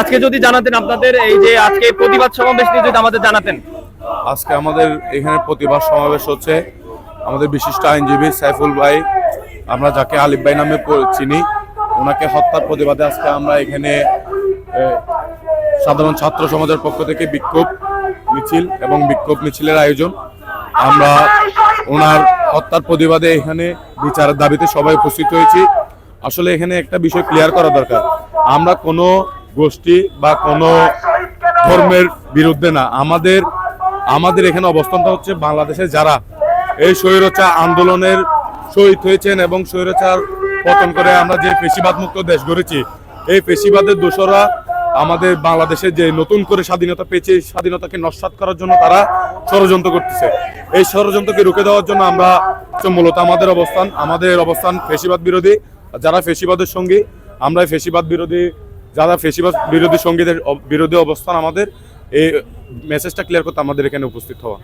আজকে যদি জানাতেন আপনাদের, এই যে আজকে প্রতিবাদ সমাবেশ নিয়ে যদি আমাদের জানাতেন। আজকে আমাদের এখানে প্রতিবাদ সমাবেশ হচ্ছে আমাদের বিশিষ্ট আইনজীবী সাইফুল ভাই, আমরা যাকে আলিফ ভাই নামে চিনি, ওনাকে হত্যার প্রতিবাদে আজকে আমরা এখানে সাধারণ ছাত্র সমাজের পক্ষ থেকে বিক্ষোভ মিছিল এবং বিক্ষোভ মিছিলের আয়োজন। আমরা ওনার হত্যার প্রতিবাদে এখানে বিচারের দাবিতে সবাই উপস্থিত হয়েছি। আসলে এখানে একটা বিষয় ক্লিয়ার করা দরকার। আমরা কোনো গোষ্ঠী বা কোনো ধর্মের বিরুদ্ধে না। আমাদের আমাদের এখানে অবস্থানটা হচ্ছে বাংলাদেশে যারা এই স্বৈরচা আন্দোলনের শহীদ হয়েছেন এবং স্বৈরচার পতন করে আমরা যে পেশিবাদ মুক্ত দেশ গড়েছি, এই পেশিবাদের দোষরা আমাদের বাংলাদেশে যে নতুন করে স্বাধীনতা পেয়েছে স্বাধীনতাকে নস্বাত করার জন্য তারা ষড়যন্ত্র করতেছে। এই ষড়যন্ত্রকে রুখে দেওয়ার জন্য আমরা মূলত আমাদের অবস্থান আমাদের অবস্থান ফেসিবাদ বিরোধী। যারা ফেসিবাদের সঙ্গী, আমরা ফেসিবাদ বিরোধী যারা ফেসিবাস বিরোধী সঙ্গীদের বিরোধী অবস্থান আমাদের, এই মেসেজটা ক্লিয়ার করতে আমাদের এখানে উপস্থিত হওয়া।